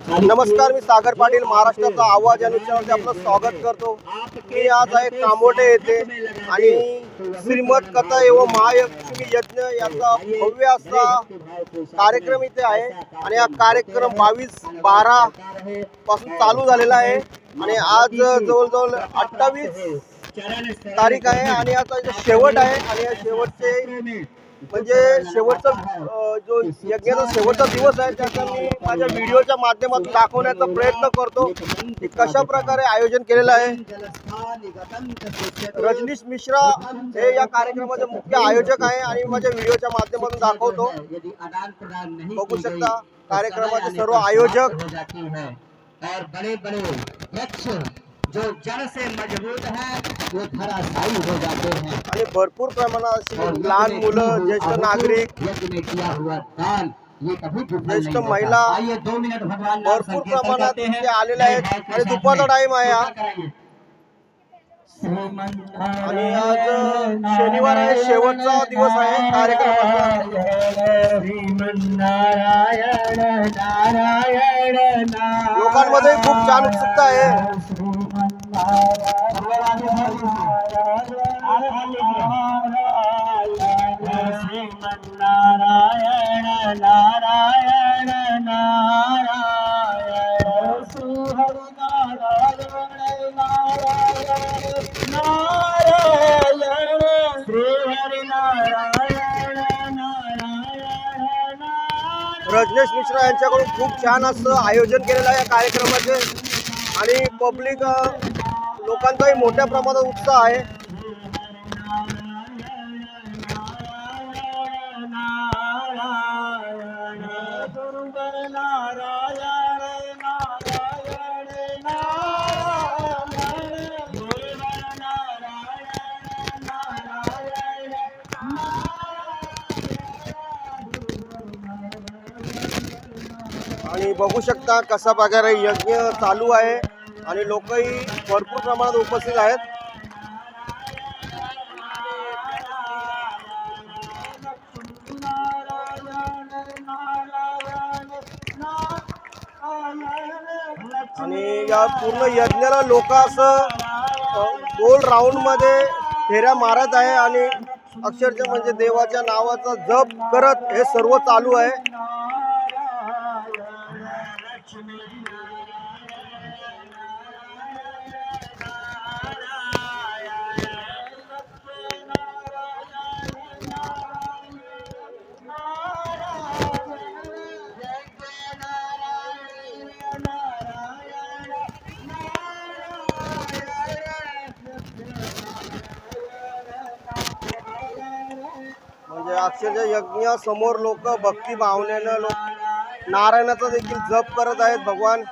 नमस्कार मी सागर पाटील महाराष्ट्राचा आवाज या चॅनलवरती आपलं स्वागत करतो. मी आज आहे कामोटे येथे आणि श्रीमद कथा एवं महालक्ष्मी यज्ञ याचा भव्य असा कार्यक्रम इथे आहे. आणि हा कार्यक्रम बावीस बारा पासून चालू झालेला आहे. आणि आज जवळजवळ अठ्ठावीस तारीख आहे आणि आता शेवट आहे. आणि या शेवटचे म्हणजे शेवटचा जो यज्ञाचा शेवटचा दिवस आहे त्याचा मी माझ्या व्हिडिओच्या माध्यमातून दाखवण्याचा प्रयत्न करतो की कशा प्रकारे आयोजन केलेलं आहे. रजनीश मिश्रा हे या कार्यक्रमाचे मुख्य आयोजक आहे आणि माझ्या व्हिडिओच्या माध्यमातून दाखवतो. बघू शकता कार्यक्रमाचे सर्व आयोजक. और बड़े बड़े जो जड़ से मजबूत है वो धराशायी हो जाते हैं आणि भरपूर प्रमाणात अशी लहान मुलं ज्येष्ठ नागरिक यज्ञ में किया हुआ दान ये कभी ज्येष्ठ। महिला आइए दो मिनट भगवान भरपूर प्रमाणात हैं। इथे आलेले आहेत जय भाव के आणि साथ दुपारचा में। टाइम आहे हा। आणि आज शनिवार आहे शेवटचा दिवस आहे कार्यक्रमाचा लोकांमध्ये खूप छान उत्सुकता आहे नारायण नारायण नारायण नारायण नारायण नारायण नारायण नारायण मिश्रा यांच्याकडून खूप छान असं आयोजन केलेलं आहे या कार्यक्रमाचे. आणि पब्लिक लोकांचाही मोठ्या प्रमाणात उत्साह आहे. आणि बघू शकता कसा प्रकारे यज्ञ चालू आहे. आणि लोकही भरपूर प्रमाणात उपस्थित आहेत. आणि या पूर्ण यज्ञाला लोक असं गोल राऊंडमध्ये फेऱ्या मारत आहे आणि अक्षरशः म्हणजे देवाच्या नावाचा जप करत हे सर्व चालू आहे. अक्षरशः यज्ञासमोर लोक भक्ती भावनेनं लोक. नारायणाचा देखील जप करत आहेत भगवान.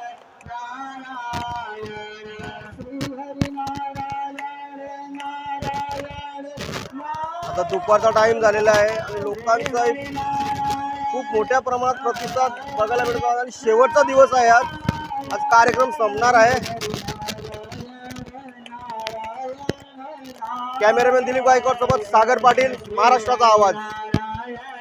आता दुपारचा टाइम झालेला आहे आणि लोकांचा खूप मोठ्या प्रमाणात प्रतिसाद बघायला मिळतो. आणि शेवटचा दिवस आहे आज. आज कार्यक्रम संपणार आहे. कॅमेरामॅन दिलीप गायकवाड सोबत सागर पाटील महाराष्ट्राचा आवाज.